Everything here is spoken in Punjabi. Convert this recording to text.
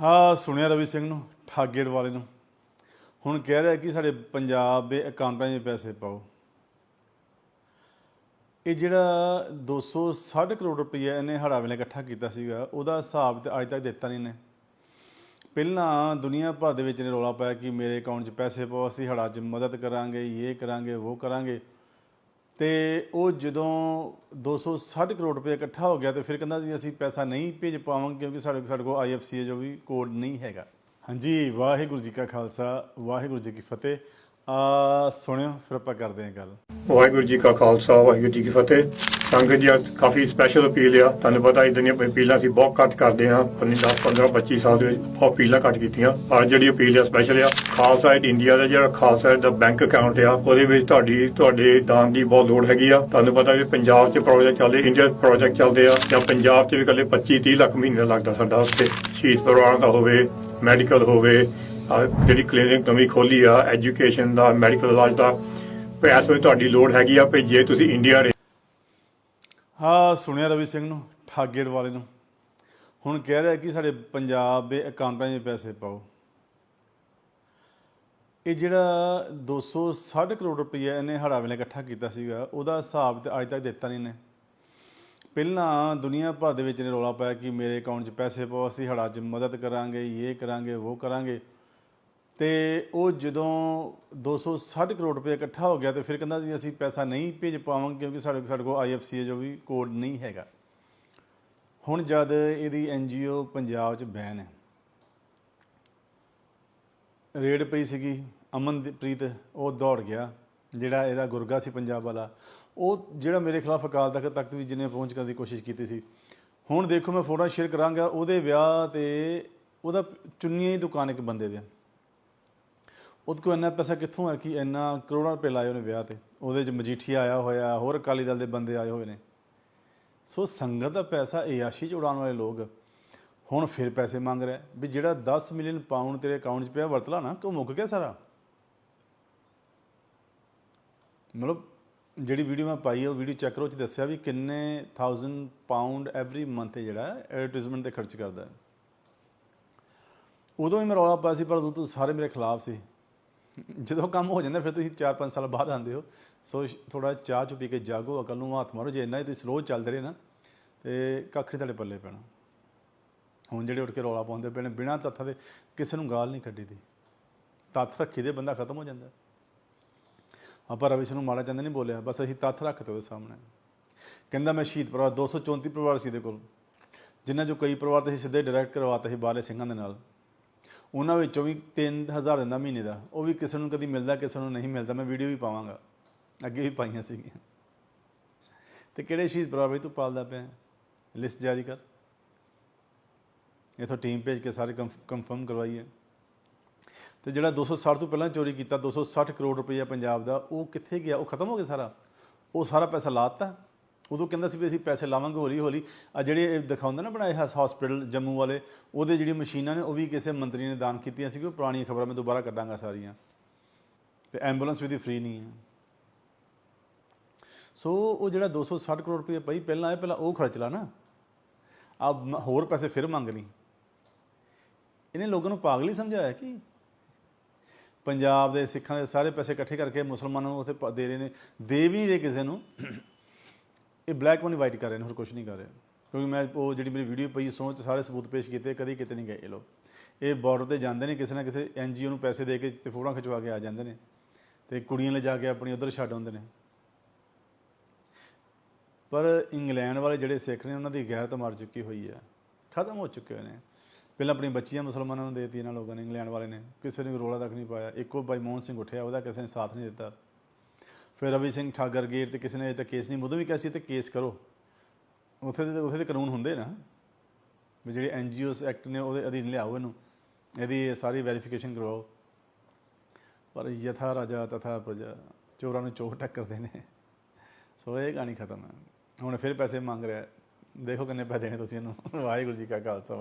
ਹਾਂ, ਸੁਣਿਆ ਰਵੀ ਸਿੰਘ ਨੂੰ, ਠਾਗੇੜ ਵਾਲੇ ਨੂੰ। ਹੁਣ ਕਹਿ ਰਿਹਾ ਕਿ ਸਾਡੇ ਪੰਜਾਬ ਦੇ ਅਕਾਊਂਟਾਂ 'ਚ ਪੈਸੇ ਪਾਓ। ਇਹ ਜਿਹੜਾ 260 ਕਰੋੜ ਰੁਪਈਆ ਇਹਨੇ ਹੜਾ ਵੇਲੇ ਇਕੱਠਾ ਕੀਤਾ ਸੀਗਾ, ਉਹਦਾ ਹਿਸਾਬ ਤੇ ਅੱਜ ਤੱਕ ਦਿੱਤਾ ਨਹੀਂ ਨੇ ਪਹਿਲਾਂ ਦੁਨੀਆ ਭਰ ਦੇ ਵਿੱਚ ਨੇ ਰੌਲਾ ਪਾਇਆ ਕਿ ਮੇਰੇ ਅਕਾਊਂਟ 'ਚ ਪੈਸੇ ਪਾਓ, ਅਸੀਂ ਹੜਾ 'ਚ ਮਦਦ ਕਰਾਂਗੇ, ਇਹ ਕਰਾਂਗੇ, ਉਹ ਕਰਾਂਗੇ। ਤੇ ਉਹ ਜਦੋਂ 260 ਕਰੋੜ ਰੁਪਏ ਇਕੱਠਾ ਹੋ ਗਿਆ ਤੇ ਫਿਰ ਕਹਿੰਦਾ ਜੀ ਅਸੀਂ ਪੈਸਾ ਨਹੀਂ ਭੇਜ ਪਾਵਾਂਗੇ ਕਿਉਂਕਿ ਸਾਡੇ ਸਾਡੇ ਕੋਲ ਆਈਐਫਸੀ ਜੋ ਵੀ ਕੋਡ ਨਹੀਂ ਹੈਗਾ। ਹਾਂਜੀ, ਵਾਹਿਗੁਰੂ ਜੀ ਕਾ ਖਾਲਸਾ, ਵਾਹਿਗੁਰੂ ਜੀ ਕੀ ਫਤਿਹ। ਆ, ਸੁਣਿਓ, ਫਿਰ ਆਪਾਂ ਕਰਦੇ ਹਾਂ ਗੱਲ। ਵਾਹਿਗੁਰੂ ਜੀ ਕਾ ਖਾਲਸਾ, ਵਾਹਿਗੁਰੂ ਜੀ ਕੀ ਫਤਿਹ। ਸੰਗਤ ਜੀ, ਅੱਜ ਕਾਫੀ ਸਪੈਸ਼ਲ ਅਪੀਲ ਆ। ਤੁਹਾਨੂੰ ਪਤਾ ਇਦਾਂ ਦੀਆਂ ਅਪੀਲਾਂ ਅਸੀਂ ਬਹੁਤ ਘੱਟ ਕਰਦੇ ਹਾਂ। 10 15 25 ਸਾਲ ਦੇ ਵਿੱਚ ਬਹੁਤ ਅਪੀਲਾਂ ਘੱਟ ਕੀਤੀਆਂ। ਪਰ ਜਿਹੜੀ ਅਪੀਲ ਆ ਸਪੈਸ਼ਲ ਆ, ਖਾਲਸਾ ਏਡ ਇੰਡੀਆ ਦਾ ਜਿਹੜਾ ਖਾਲਸਾ ਏਡ ਦਾ ਬੈਂਕ ਅਕਾਊਂਟ ਆ, ਉਹਦੇ ਵਿੱਚ ਤੁਹਾਡੀ, ਤੁਹਾਡੇ ਦਾਨ ਦੀ ਬਹੁਤ ਲੋੜ ਹੈਗੀ ਆ। ਤੁਹਾਨੂੰ ਪਤਾ ਵੀ ਪੰਜਾਬ 'ਚ ਪ੍ਰੋਜੈਕਟ ਚੱਲਦੇ ਇੰਡੀਆ ਪ੍ਰੋਜੈਕਟ ਚੱਲਦੇ ਆ। ਜਾਂ ਪੰਜਾਬ 'ਚ ਵੀ ਇਕੱਲੇ 25 30 ਲੱਖ ਮਹੀਨੇ ਲੱਗਦਾ ਸਾਡਾ ਉੱਤੇ ਸ਼ਹੀਦ ਪਰਿਵਾਰਾਂ ਦਾ ਹੋਵੇ ਮੈਡੀਕਲ ਹੋਵੇ ਜਿਹੜੀ ਕਲੀਨਿਕ ਨਵੀਂ ਖੋਲੀ ਆ ਐਜੂਕੇਸ਼ਨ ਦਾ ਮੈਡੀਕਲ ਇਲਾਜ ਦਾ। ਪੈਸੇ ਵਿੱਚ ਤੁਹਾਡੀ ਲੋੜ ਹੈਗੀ ਆ ਵੀ ਜੇ ਤੁਸੀਂ ਇੰਡੀਆ ਰੇ ਹਾਂ, ਸੁਣਿਆ ਰਵੀ ਸਿੰਘ ਨੂੰ, ਠਾਗੇੜ ਵਾਲੇ ਨੂੰ। ਹੁਣ ਕਹਿ ਰਿਹਾ ਕਿ ਸਾਡੇ ਪੰਜਾਬ ਦੇ ਅਕਾਊਂਟਾਂ 'ਚ ਪੈਸੇ ਪਾਓ। ਇਹ ਜਿਹੜਾ 260 ਕਰੋੜ ਰੁਪਈਆ ਇਹਨੇ ਹੜਾ ਵੇਲੇ ਇਕੱਠਾ ਕੀਤਾ ਸੀਗਾ, ਉਹਦਾ ਹਿਸਾਬ ਤੇ ਅੱਜ ਤੱਕ ਦਿੱਤਾ ਨਹੀਂ ਨੇ ਪਹਿਲਾਂ ਦੁਨੀਆ ਭਰ ਦੇ ਵਿੱਚ ਨੇ ਰੌਲਾ ਪਾਇਆ ਕਿ ਮੇਰੇ ਅਕਾਊਂਟ 'ਚ ਪੈਸੇ ਪਾਓ, ਅਸੀਂ ਹੜਾ 'ਚ ਮਦਦ ਕਰਾਂਗੇ, ਇਹ ਕਰਾਂਗੇ, ਉਹ ਕਰਾਂਗੇ। ਤੇ ਉਹ ਜਦੋਂ 260 ਕਰੋੜ ਰੁਪਏ ਇਕੱਠਾ ਹੋ ਗਿਆ ਤੇ ਫਿਰ ਕਹਿੰਦਾ ਜੀ ਅਸੀਂ ਪੈਸਾ ਨਹੀਂ ਭੇਜ ਪਾਵਾਂਗੇ ਕਿਉਂਕਿ ਸਾਡੇ ਸਾਡੇ ਕੋਲ ਆਈਐਫਸੀ ਜੋ ਵੀ ਕੋਡ ਨਹੀਂ ਹੈਗਾ। ਹੁਣ ਜਦ ਇਹਦੀ ਐਨਜੀਓ ਪੰਜਾਬ 'ਚ ਬੈਨ ਹੈ, ਰੇਡ ਪਈ ਸੀਗੀ, ਅਮਨਪ੍ਰੀਤ ਉਹ ਦੌੜ ਗਿਆ, ਜਿਹੜਾ ਇਹਦਾ ਗੁਰਗਾ ਸੀ ਪੰਜਾਬ ਵਾਲਾ, ਉਹ ਜਿਹੜਾ ਮੇਰੇ ਖਿਲਾਫ ਅਕਾਲ ਤਖਤ ਤੱਕ ਵੀ ਜਿਹਨੇ ਪਹੁੰਚ ਕਰਨ ਦੀ ਕੋਸ਼ਿਸ਼ ਕੀਤੀ ਸੀ। ਹੁਣ ਦੇਖੋ ਮੈਂ ਫੋਟੋ ਸ਼ੇਅਰ ਕਰਾਂਗਾ, ਉਹਦੇ ਵਿਆਹ ਤੇ ਉਹਦਾ ਚੁੰਨੀਆਂ ਹੀ ਦੁਕਾਨ ਇੱਕ ਬੰਦੇ ਦੇ ਉਹਦੇ ਕੋਲ ਇੰਨਾ ਪੈਸਾ ਕਿੱਥੋਂ ਹੈ ਕਿ ਇੰਨਾ ਕਰੋੜਾਂ ਰੁਪਏ ਲਾਏ ਉਹਨੇ ਵਿਆਹ ਤੇ। ਉਹਦੇ 'ਚ ਮਜੀਠੀਆ ਆਇਆ ਹੋਇਆ, ਹੋਰ ਅਕਾਲੀ ਦਲ ਦੇ ਬੰਦੇ ਆਏ ਹੋਏ ਨੇ। ਸੋ ਸੰਗਤ ਦਾ ਪੈਸਾ ਇਆਸ਼ੀ ਚ ਉਡਾਉਣ ਵਾਲੇ ਲੋਕ ਹੁਣ ਫਿਰ ਪੈਸੇ ਮੰਗ ਰਿਹਾ ਵੀ ਜਿਹੜਾ 10 ਮਿਲੀਅਨ ਪਾਉਂਡ ਤੇਰੇ ਅਕਾਊਂਟ 'ਚ ਪਿਆ ਵਰਤ ਲਾ ਨਾ, ਕਿ ਉਹ ਮੁੱਕ ਗਿਆ ਸਾਰਾ? ਮਤਲਬ ਜਿਹੜੀ ਵੀਡੀਓ ਮੈਂ ਪਾਈ ਉਹ ਵੀਡੀਓ ਚੈੱਕ ਕਰੋ ਚ ਦੱਸਿਆ ਵੀ ਕਿੰਨੇ 1000 ਪਾਉਂਡ ਐਵਰੀ ਮੰਥ ਜਿਹੜਾ ਐਡਵਰਟਾਈਜ਼ਮੈਂਟ ਤੇ ਖਰਚ ਕਰਦਾ ਹੈ। ਉਦੋਂ ਹੀ ਮੈਂ ਰੌਲਾ ਪਾਇਆ ਸੀ, ਪਰ ਉਦੋਂ ਤੋਂ ਸਾਰੇ ਮੇਰੇ ਖਿਲਾਫ ਸੀ। ਜਦੋਂ ਕੰਮ ਹੋ ਜਾਂਦਾ, ਫਿਰ ਤੁਸੀਂ 4-5 ਸਾਲ ਬਾਅਦ ਆਉਂਦੇ ਹੋ। ਸੋ ਥੋੜਾ ਚਾਹ ਚੁ ਪੀ ਕੇ ਜਾਗੋ, ਅਕਲ ਨੂੰ ਹੱਥ ਮਾਰੋ। ਜੇ ਇੰਨਾ ਹੀ ਤੁਸੀਂ ਸਲੋ ਚੱਲਦੇ ਰਹੇ ਨਾ, ਤੇ ਕੱਖ ਨਹੀਂ ਤੁਹਾਡੇ ਪੱਲੇ ਪੈਣਾ। ਹੁਣ ਜਿਹੜੇ ਉੱਠ ਕੇ ਰੌਲਾ ਪਾਉਂਦੇ ਪਏ ਨੇ, ਬਿਨਾਂ ਤੱਥਾਂ ਦੇ ਕਿਸੇ ਨੂੰ ਗਾਲ ਨਹੀਂ ਕੱਢੀ ਦੀ। ਤੱਥ ਰੱਖੀ ਦੇ, ਬੰਦਾ ਖਤਮ ਹੋ ਜਾਂਦਾ। ਆਪਾਂ ਰਵੀ ਸਿੰਘ ਨੂੰ ਮਾੜਾ ਚੰਦ ਨਹੀਂ ਬੋਲਿਆ, ਬਸ ਅਸੀਂ ਤੱਥ ਰੱਖਦੇ ਉਹਦੇ ਸਾਹਮਣੇ। ਕਹਿੰਦਾ, ਮੈਂ ਸ਼ਹੀਦ ਪਰਿਵਾਰ 234 ਪਰਿਵਾਰ ਸੀ ਦੇ ਕੋਲ। ਜਿਨ੍ਹਾਂ ਚੋਂ ਕਈ ਪਰਿਵਾਰ ਤੇ ਅਸੀਂ ਸਿੱਧੇ ਡਾਇਰੈਕਟ ਕਰਵਾਤਾ ਸੀ ਬਾਲੇ ਸਿੰਘਾਂ ਦੇ ਨਾਲ। ਉਹਨਾਂ ਵਿੱਚੋਂ ਵੀ 3000 ਦਿੰਦਾ ਮਹੀਨੇ ਦਾ। ਉਹ ਵੀ ਕਿਸੇ ਨੂੰ ਕਦੀ ਮਿਲਦਾ, ਕਿਸੇ ਨੂੰ ਨਹੀਂ ਮਿਲਦਾ। ਮੈਂ ਵੀਡੀਓ ਵੀ ਪਾਵਾਂਗਾ। ਅੱਗੇ ਵੀ ਪਾਈਆਂ ਸੀਗੀਆਂ। ਤੇ ਕਿਹੜੇ ਸ਼ਹੀਦ ਪਰਿਵਾਰ ਵੀ ਤੂੰ ਪਾਲਦਾ ਪਿਆ? ਲਿਸਟ ਜਾਰੀ ਕਰ। ਇਥੋਂ ਟੀਮ ਭੇਜ ਕੇ ਸਾਰੇ ਕੰਫਰਮ ਕਰਵਾਈਏ। ਤੇ ਜਿਹੜਾ 260 ਤੋਂ ਪਹਿਲਾਂ ਚੋਰੀ ਕੀਤਾ 260 ਕਰੋੜ ਰੁਪਈਆ ਪੰਜਾਬ ਦਾ, ਉਹ ਕਿੱਥੇ ਗਿਆ? ਉਹ ਖਤਮ ਹੋ ਗਿਆ ਸਾਰਾ? ਉਹ ਸਾਰਾ ਪੈਸਾ ਲਾਤਾ? ਉਦੋਂ ਕਹਿੰਦਾ ਸੀ ਵੀ ਅਸੀਂ ਪੈਸੇ ਲਾਵਾਂਗੇ ਹੌਲੀ ਹੌਲੀ। ਆ ਜਿਹੜੇ ਇਹ ਦਿਖਾਉਂਦੇ ਨਾ ਬਣਾਏ ਹਸਪੀਟਲ ਜੰਮੂ ਵਾਲੇ, ਉਹਦੇ ਜਿਹੜੀ ਮਸ਼ੀਨਾਂ ਨੇ, ਉਹ ਵੀ ਕਿਸੇ ਮੰਤਰੀ ਨੇ ਦਾਨ ਕੀਤੀਆਂ ਸੀ ਉਹ ਪੁਰਾਣੀਆਂ ਖਬਰਾਂ ਮੈਂ ਦੁਬਾਰਾ ਕੱਢਾਂਗਾ ਸਾਰੀਆਂ। ਤੇ ਐਂਬੂਲੈਂਸ ਵੀ ਦੀ ਫ੍ਰੀ ਨਹੀਂ ਹੈ। ਸੋ ਉਹ ਜਿਹੜਾ 260 ਕਰੋੜ ਰੁਪਏ ਪਈ ਪਹਿਲਾਂ ਆਏ ਪਹਿਲਾਂ ਉਹ ਖਰਚ ਲਾ ਨਾ। ਆ ਹੋਰ ਪੈਸੇ ਫਿਰ ਮੰਗ ਲਈ। ਇਹਨੇ ਲੋਕਾਂ ਨੂੰ ਪਾਗਲ ਹੀ ਸਮਝਾਇਆ ਕਿ ਪੰਜਾਬ ਦੇ ਸਿੱਖਾਂ ਦੇ ਸਾਰੇ ਪੈਸੇ ਇਕੱਠੇ ਕਰਕੇ ਮੁਸਲਮਾਨਾਂ ਨੂੰ ਉੱਥੇ ਦੇ ਰਹੇ ਨੇ। ਦੇ ਵੀ ਨਹੀਂ ਰਹੇ ਕਿਸੇ ਨੂੰ। ਇਹ ਬਲੈਕ ਮਨੀ ਵਾਈਟ ਕਰ ਰਹੇ ਨੇ, ਹੋਰ ਕੁਝ ਨਹੀਂ ਕਰ ਰਹੇ। ਕਿਉਂਕਿ ਮੈਂ ਉਹ ਜਿਹੜੀ ਮੇਰੀ ਵੀਡੀਓ ਪਈ, ਸੋਚ ਸਾਰੇ ਸਬੂਤ ਪੇਸ਼ ਕੀਤੇ, ਕਦੀ ਕਿਤੇ ਨਹੀਂ ਗਏ ਇਹ ਲੋਕ। ਇਹ ਬਾਰਡਰ ਤੇ ਜਾਂਦੇ ਨੇ, ਕਿਸੇ ਨਾ ਕਿਸੇ ਐਨਜੀਓ ਨੂੰ ਪੈਸੇ ਦੇ ਕੇ ਤੇ ਫੋਟੋਆਂ ਖਿਚਵਾ ਕੇ ਆ ਜਾਂਦੇ ਨੇ। ਤੇ ਕੁੜੀਆਂ ਲੈ ਜਾ ਕੇ ਆਪਣੀ ਉਧਰ ਛੱਡ ਆਉਂਦੇ ਨੇ। ਪਰ ਇੰਗਲੈਂਡ ਵਾਲੇ ਜਿਹੜੇ ਸਿੱਖ ਨੇ, ਉਹਨਾਂ ਦੀ ਗੈਰਤ ਮਰ ਚੁੱਕੀ ਹੋਈ ਹੈ ਖਤਮ ਹੋ ਚੁੱਕੇ ਹੋਏ ਨੇ। ਪਹਿਲਾਂ ਆਪਣੀ ਬੱਚੀਆਂ ਮੁਸਲਮਾਨਾਂ ਨੂੰ ਦੇਤੀ ਇਹਨਾਂ ਲੋਕਾਂ ਨੇ, ਇੰਗਲੈਂਡ ਵਾਲੇ ਨੇ। ਕਿਸੇ ਨੇ ਰੋਲਾ ਤੱਕ ਨਹੀਂ ਪਾਇਆ। ਇੱਕੋ ਭਾਈ ਮੋਹਨ ਸਿੰਘ ਉੱਠਿਆ, ਉਹਦਾ ਕਿਸੇ ਨੇ ਸਾਥ ਨਹੀਂ ਦਿੱਤਾ। ਫਿਰ ਰਵੀ ਸਿੰਘ ਠਾਗਰ ਗੇਟ ਤੇ ਕਿਸੇ ਨੇ ਤਾਂ ਕੇਸ ਨਹੀਂ ਉਦੋਂ ਵੀ ਕਿਹਾ ਸੀ ਤੇ ਕੇਸ ਕਰੋ। ਉੱਥੇ ਦੇ ਉੱਥੇ ਦੇ ਕਾਨੂੰਨ ਹੁੰਦੇ ਨਾ, ਵੀ ਜਿਹੜੇ ਐਨਜੀਓਸ ਐਕਟ ਨੇ ਉਹਦੇ ਅਧੀਨ ਲਿਆਓ ਇਹਨੂੰ, ਇਹਦੀ ਸਾਰੀ ਵੈਰੀਫਿਕੇਸ਼ਨ ਕਰਵਾਓ। ਪਰ ਯਥਾ ਰਾਜਾ ਤਥਾ ਪ੍ਰਜਾ, ਚੋਰਾਂ ਨੂੰ ਚੋਰ ਟੱਕਰਦੇ ਨੇ। ਸੋ ਇਹ ਕਹਾਣੀ ਖਤਮ ਹੈ। ਹੁਣ ਫਿਰ ਪੈਸੇ ਮੰਗ ਰਿਹਾ ਦੇਖੋ ਕਿੰਨੇ ਪੈਸੇ ਦੇਣੇ ਤੁਸੀਂ ਇਹਨੂੰ। ਵਾਹਿਗੁਰੂ ਜੀ ਕਾ ਖਾਲਸਾ ਵਾਹਿਗੁਰੂ